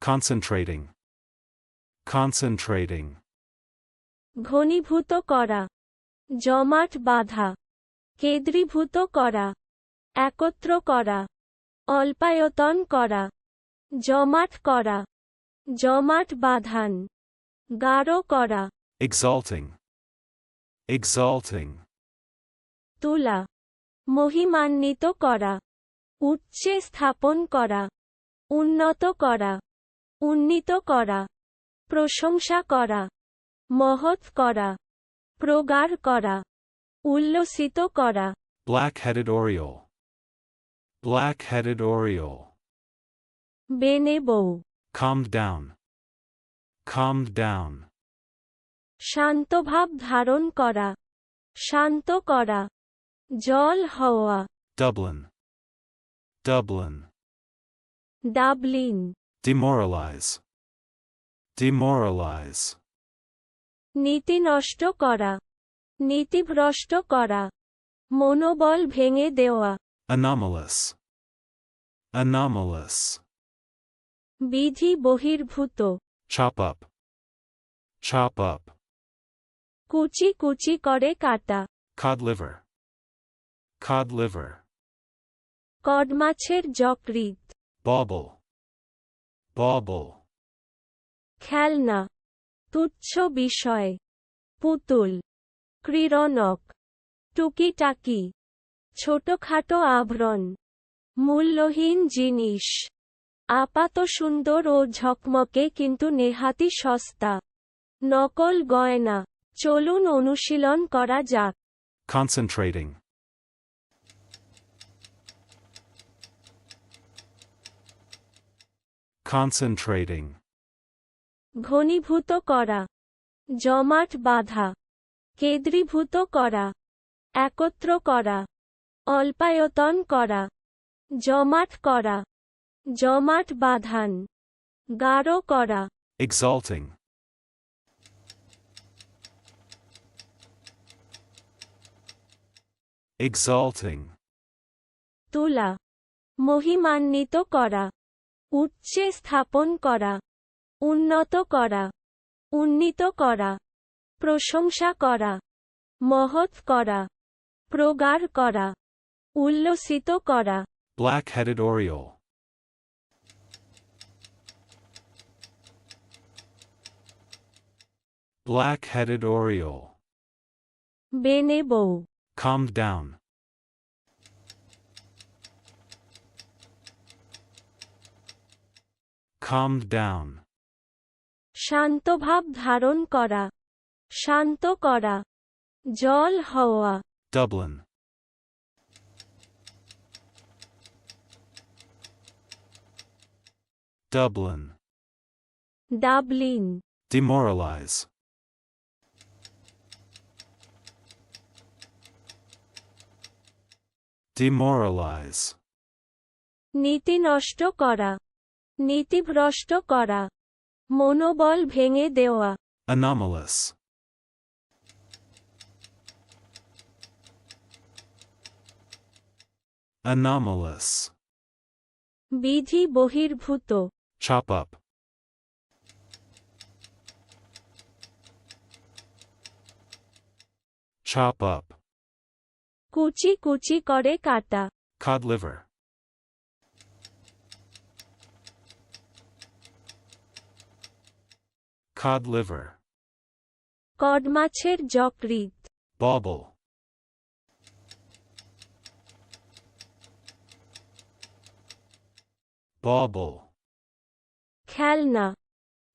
concentrating, concentrating, ঘনীভূত করা জমাট বাঁধা কেন্দ্রীভূত করা একত্র করা অল্পায়তন করা জমাট করা জমাট বাঁধান গাঢ় করা exalting, exalting, তুলা মহিমান্বিত করা উচ্চে স্থাপন করা উন্নত করা। উন্নীত করা প্রশংসা করা মহৎ করা প্রগাঢ় করা উল্লসিত করা। Black headed oriole black headed oriole বেনে বউ কাম ডাউন কাম ডাউন শান্তভাব ধারণ করা শান্ত করা। জল হওয়া। Dublin Dublin Dublin demoralize, demoralize, নীতি নষ্ট করা নীতিভ্রষ্ট করা মনোবল ভেঙে দেওয়া anomalous, anomalous, বিধি বহির্ভূত chop up, chop up, কুচি কুচি করে কাটা cod liver, cod liver, কডমাছের যকৃৎ bauble, Bauble, খেলনা তুচ্ছ বিষয় পুতুল ক্রীড়নক টুকিটাকি ছোটখাটো আভরণ মূল্যহীন জিনিস আপাত সুন্দর ও ঝকমকে কিন্তু নেহাতি সস্তা নকল গয়না চলুন অনুশীলন করা যাক। Concentrating, concentrating, ঘনীভূত করা জমাট বাঁধা কেন্দ্রীভূত করা একত্র করা অল্পায়তন করা জমাট করা জমাট বাঁধান গাঢ় করা। Exalting, exalting, তুলা মহিমান্বিত করা। উচ্চে স্থাপন করা উন্নত করা উন্নীত করা প্রশংসা করা মহৎ করা প্রগাঢ় করা উল্লসিত করা। Black-headed oriole, black-headed oriole, বেনে বউ। Down, calmed down, শান্তভাব ধারণ করা শান্ত করা জল হওয়া Dublin, Dublin, Dublin demoralize, demoralize, নীতি নষ্ট করা নীতিভ্রষ্ট করা। মনোবল ভেঙে দেওয়া। অ্যানোমালাস অ্যানোমালাস বিধি বহির্ভূত। চপ আপ চপ আপ কুচি কুচি করে কাটা। খাদ লিভার cod liver, কডমাছের যকৃৎ bauble, bauble, খেলনা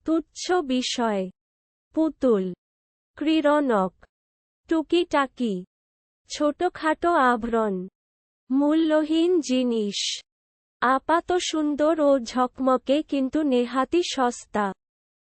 তুচ্ছ বিষয় পুতুল ক্রীড়নক টুকিটাকি ছোটখাটো আভরণ মূল্যহীন জিনিস আপাত সুন্দর ও ঝকমকে কিন্তু নেহাতি সস্তা।